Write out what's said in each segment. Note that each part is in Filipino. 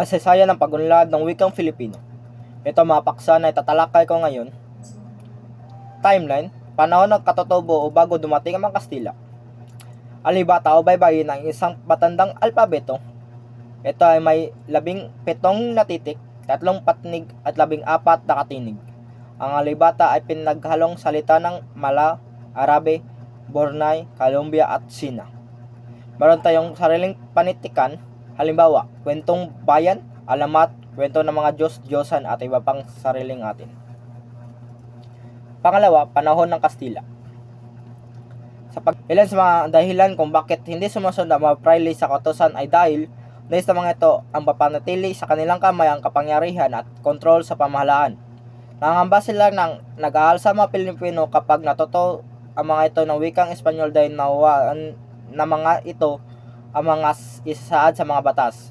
kasaysayan ng pagunlad ng wikang Filipino. Ito mga paksa na itatalakay ko ngayon. Timeline, panahon ng katotobo o bago dumating ang mga Kastila. Alibata o baybayin ng isang matandang alpabeto. Ito ay may labing pitong na titik, tatlong patnig at labing apat na katinig. Ang alibata ay pinaghalong salita ng Mala, Arabe, Bornay, Colombia at Sina. Meron tayong sariling panitikan, halimbawa, kwentong bayan, alamat, kwento ng mga Diyos, Diyosan at iba pang sariling atin. Pangalawa, panahon ng Kastila. Sa pag ilan sa mga dahilan kung bakit hindi sumusunod ang mga praile sa kautosan ay dahil dahil sa mga ito ang papanatili sa kanilang kamay ang kapangyarihan at kontrol sa pamahalaan. Nangamba sila ng nag-aalsa mga Pilipino kapag natuto ang mga ito ng wikang Espanyol dahil nawaan na mga ito ang mga isasaad sa mga batas.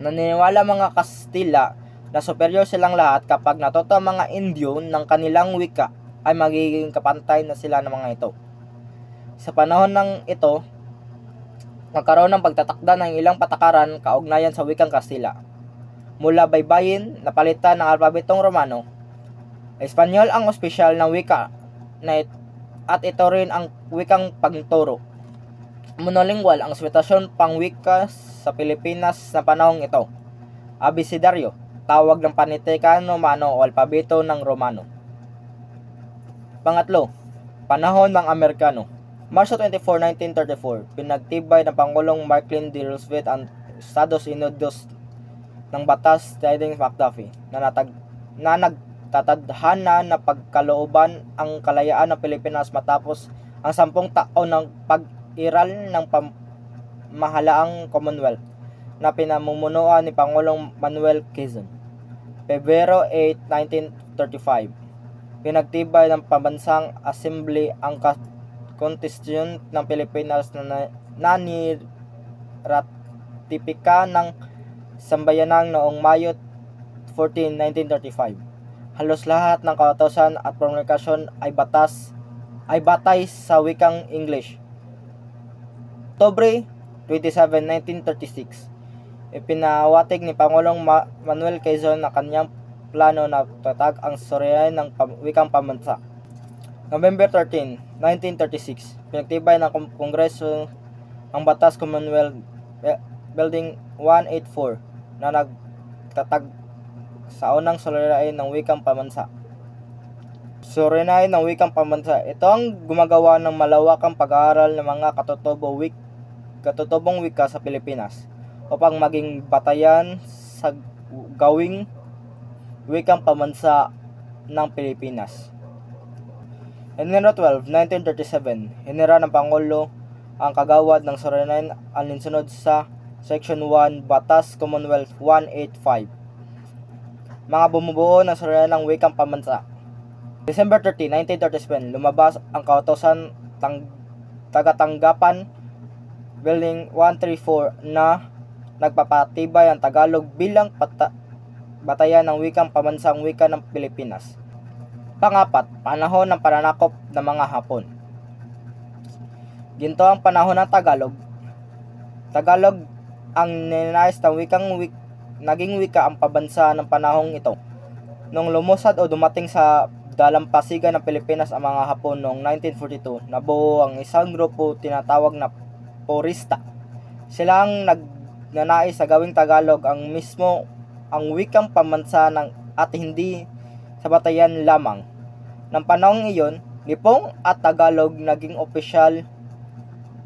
Naniniwala mga Kastila na superior silang lahat kapag natuto ang mga Indio ng kanilang wika ay magiging kapantay na sila ng mga ito. Sa panahon ng ito, nagkaroon ng pagtatakda ng ilang patakaran kaugnayan sa wikang Kastila. Mula baybayin, napalitan ng alpabetong Romano. Espanyol ang opisyal ng wika na it- at ito rin ang wikang pagturo. Monolingual ang sitwasyon pangwika sa Pilipinas sa panahong ito. Abecedario, tawag ng panitikan Romano o alpabeto ng Romano. Pangatlo, panahon ng Amerikano. Marso 24, 1934, pinagtibay ng Pangulong Franklin D. Roosevelt ang Estados Unidos ng batas Tiding McDuffie na, natag, na nagtatadhana na pagkalooban ang kalayaan ng Pilipinas matapos ang sampung taon ng pag-iral ng pamahalaang Commonwealth na pinamumunuan ni Pangulong Manuel Quezon. Pebrero 8, 1935, pinagtibay ng Pambansang Assembly ang Constitution ng Pilipinas na, na niratifika ng sambayanang noong Mayo 14, 1935. Halos lahat ng kautosan at promulgasyon ay batas ay batay sa wikang English. Oktubre 27, 1936, ipinawatig ni Pangulong Ma- Manuel Quezon na kanyang plano na tatag ang suriyan ng pam- wikang pambansa. November 13, 1936, pinagtibay ng Kong- Kongreso ang Batas Commonwealth Building 184 na nagtatag sa unang sulirain ng wikang pambansa. Sulirain ng wikang pambansa, ito ang gumagawa ng malawakang pag-aaral ng mga katotobo wik katotobong wika sa Pilipinas upang maging batayan sa gawing wikang pambansa ng Pilipinas. Enero 12, 1937, hinira ng Pangulo ang kagawad ng Suriname alinsunod sa Section 1 Batas Commonwealth 185. Mga bumubuo ng Suriname ng wikang pambansa. December 30, 1937, lumabas ang kautosan tang tagatanggapan Building 134 na nagpapatibay ang Tagalog bilang pata- batayan ng wikang pambansang wika ng Pilipinas. Pangapat, panahon ng pananakop ng mga Hapon. Ginto ang panahon ng Tagalog. Tagalog ang ninais ng wikang wik, naging wika ang pabansa ng panahong ito. Nung lumusad o dumating sa dalampasigan ng Pilipinas ang mga Hapon noong 1942, nabuo ang isang grupo tinatawag na Porista. Sila ang nagnanais sa gawing Tagalog ang mismo ang wikang pamansa ng at hindi sa batayan lamang. Nang panahong iyon, Nipong at Tagalog naging opisyal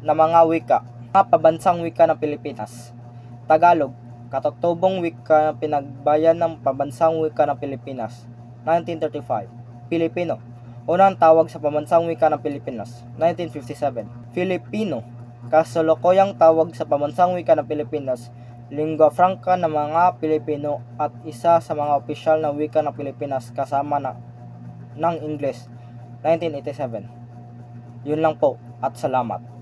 na mga wika, mga pabansang wika ng Pilipinas. Tagalog, katutubong wika na pinagbayan ng pabansang wika ng Pilipinas, 1935. Pilipino, unang tawag sa pambansang wika ng Pilipinas, 1957. Filipino, kasalukuyang tawag sa pambansang wika ng Pilipinas, lingua franca ng mga Pilipino at isa sa mga opisyal na wika ng Pilipinas kasama na, ng Ingles, 1987. Yun lang po at salamat.